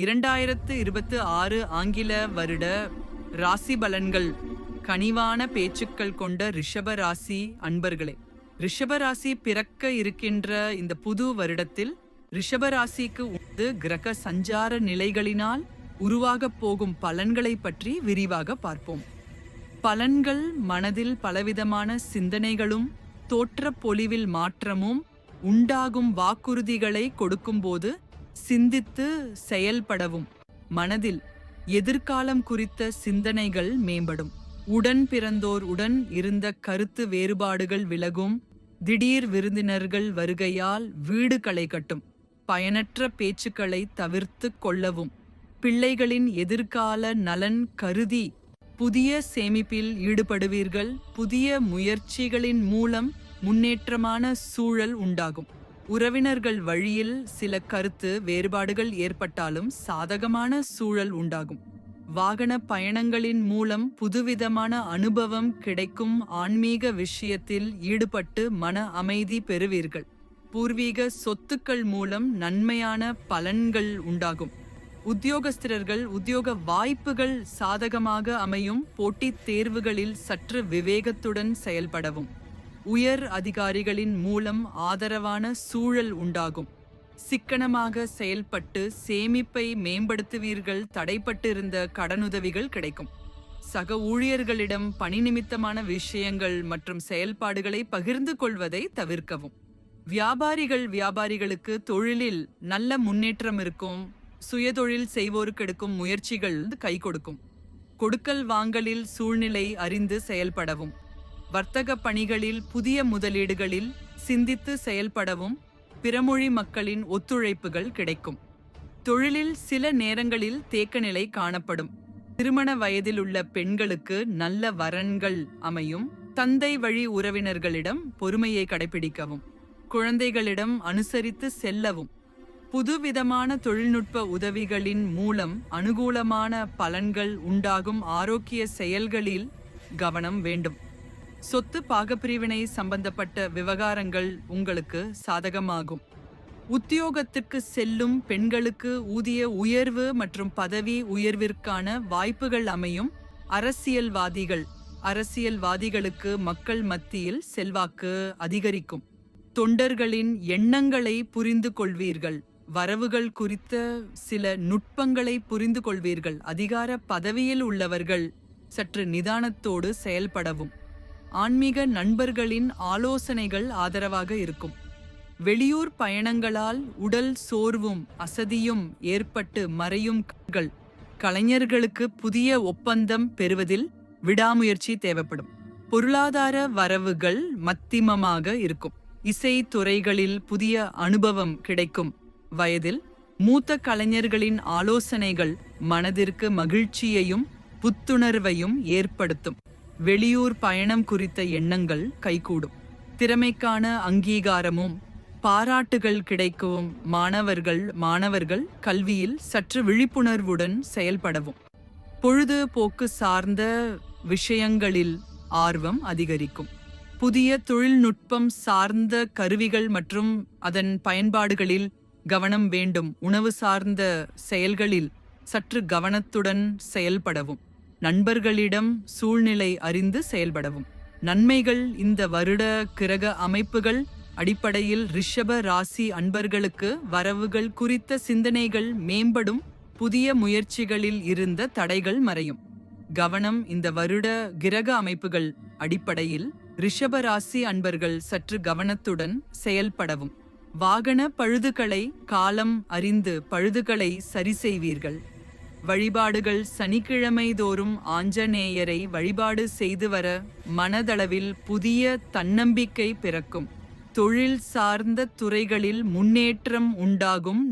இரண்டாயிரத்து இருபத்து ஆறு ஆங்கில வருட ராசி பலன்கள் கனிவான பேச்சுக்கள் கொண்ட ரிஷப ராசி அன்பர்களே. ரிஷப ராசி பிறக்க இருக்கின்ற இந்த புது வருடத்தில் ரிஷப ராசிக்கு உண்டு கிரக சஞ்சார நிலைகளினால் உருவாகப் போகும் பலன்களை பற்றி விரிவாக பார்ப்போம். பலன்கள் மனதில் பலவிதமான சிந்தனைகளும் தோற்ற பொலிவில் மாற்றமும் உண்டாகும் வாக்குறுதிகளை கொடுக்கும்போது சிந்தித்து செயல்படவும். மனதில் எதிர்காலம் குறித்த சிந்தனைகள் மேம்படும். உடன் பிறந்தோர் உடன் இருந்த கருத்து வேறுபாடுகள் விலகும். திடீர் விருந்தினர்கள் வருகையால் வீடு களை கட்டும். பயனற்ற பேச்சுக்களை தவிர்த்து கொள்ளவும். பிள்ளைகளின் எதிர்கால நலன் கருதி புதிய சேமிப்பில் ஈடுபடுவீர்கள். புதிய முயற்சிகளின் மூலம் முன்னேற்றமான சூழல் உண்டாகும். உறவினர்கள் வழியில் சில கருத்து வேறுபாடுகள் ஏற்பட்டாலும் சாதகமான சூழல் உண்டாகும். வாகன பயணங்களின் மூலம் புதுவிதமான அனுபவம் கிடைக்கும் ஆன்மீக விஷயத்தில் ஈடுபட்டு மன அமைதி பெறுவீர்கள். பூர்வீக சொத்துக்கள் மூலம் நன்மையான பலன்கள் உண்டாகும். உத்தியோகஸ்தரர்கள் உத்தியோக வாய்ப்புகள் சாதகமாக அமையும் போட்டித் தேர்வுகளில் சற்று விவேகத்துடன் செயல்படவும். உயர் அதிகாரிகளின் மூலம் ஆதரவான சூழல் உண்டாகும். சிக்கனமாக செயல்பட்டு சேமிப்பை மேம்படுத்துவீர்கள் தடைப்பட்டிருந்த கடனுதவிகள் கிடைக்கும். சக ஊழியர்களிடம் பணி நிமித்தமான விஷயங்கள் மற்றும் செயல்பாடுகளை பகிர்ந்து கொள்வதை தவிர்க்கவும். வியாபாரிகள் வியாபாரிகளுக்கு தொழிலில் நல்ல முன்னேற்றம் இருக்கும் சுயதொழில் செய்வோருக்கு எடுக்கும் முயற்சிகள் கை கொடுக்கும் கொடுக்கல் வாங்கலில் சூழ்நிலை அறிந்து செயல்படவும். வர்த்தக பணிகளில் புதிய முதலீடுகளில் சிந்தித்து செயல்படவும் பிறமொழி மக்களின் ஒத்துழைப்புகள் கிடைக்கும். தொழிலில் சில நேரங்களில் தேக்கநிலை காணப்படும். திருமண வயதில் உள்ள பெண்களுக்கு நல்ல வரன்கள் அமையும். தந்தை வழி உறவினர்களிடம் பொறுமையை கடைபிடிக்கவும். குழந்தைகளிடம் அனுசரித்து செல்லவும். புதுவிதமான தொழில்நுட்ப உதவிகளின் மூலம் அனுகூலமான பலன்கள் உண்டாகும் ஆரோக்கிய செயல்களில் கவனம் வேண்டும். சொத்து பாகப்பிரிவினை சம்பந்தப்பட்ட விவகாரங்கள் உங்களுக்கு சாதகமாகும். உத்தியோகத்துக்கு செல்லும் பெண்களுக்கு ஊதிய உயர்வு மற்றும் பதவி உயர்விற்கான வாய்ப்புகள் அமையும் அரசியல்வாதிகள். அரசியல்வாதிகளுக்கு மக்கள் மத்தியில் செல்வாக்கு அதிகரிக்கும். தொண்டர்களின் எண்ணங்களை புரிந்து கொள்வீர்கள். வரவுகள் குறித்த சில நுட்பங்களை புரிந்து கொள்வீர்கள். அதிகார பதவியில் உள்ளவர்கள் சற்று நிதானத்தோடு செயல்படவும். ஆன்மீக நண்பர்களின் ஆலோசனைகள் ஆதரவாக இருக்கும். வெளியூர் பயணங்களால் உடல் சோர்வும் அசதியும் ஏற்பட்டு மறையும் கண்கள் கலைஞர்களுக்கு புதிய ஒப்பந்தம் பெறுவதில் விடாமுயற்சி தேவைப்படும். பொருளாதார வரவுகள் மத்திமமாக இருக்கும். இசை துறைகளில் புதிய அனுபவம் கிடைக்கும். வயதில் மூத்த கலைஞர்களின் ஆலோசனைகள் மனதிற்கு மகிழ்ச்சியையும் புத்துணர்வையும் ஏற்படுத்தும். வெளியூர் பயணம் குறித்த எண்ணங்கள் கைகூடும். திறமைக்கான அங்கீகாரமும் பாராட்டுகள் கிடைக்கவும் மாணவர்கள் மாணவர்கள் கல்வியில் சற்று விழிப்புணர்வுடன் செயல்படவும். பொழுதுபோக்கு சார்ந்த விஷயங்களில் ஆர்வம் அதிகரிக்கும். புதிய தொழில்நுட்பம் சார்ந்த கருவிகள் மற்றும் அதன் பயன்பாடுகளில் கவனம் வேண்டும். உணவு சார்ந்த செயல்களில் சற்று கவனத்துடன் செயல்படவும். நண்பர்களிடம் சூழ்நிலை அறிந்து செயல்படவும். நன்மைகள் இந்த வருட கிரக அமைப்புகள் அடிப்படையில் ரிஷப ராசி அன்பர்களுக்கு வரவுகள் குறித்த சிந்தனைகள் மேம்படும் புதிய முயற்சிகளில் இருந்த தடைகள் மறையும். கவனம் இந்த வருட கிரக அமைப்புகள் அடிப்படையில் ரிஷப ராசி அன்பர்கள் சற்று கவனத்துடன் செயல்படவும். வாகன பழுதுகளை காலம் அறிந்து பழுதுகளை சரி செய்வீர்கள். வழிபாடுகள் சனிக்கிழமை தோறும் ஆஞ்சநேயரை வழிபாடு செய்து வர மனதளவில் புதிய தன்னம்பிக்கை பிறக்கும். தொழில் சார்ந்த துறைகளில் முன்னேற்றம் உண்டாகும்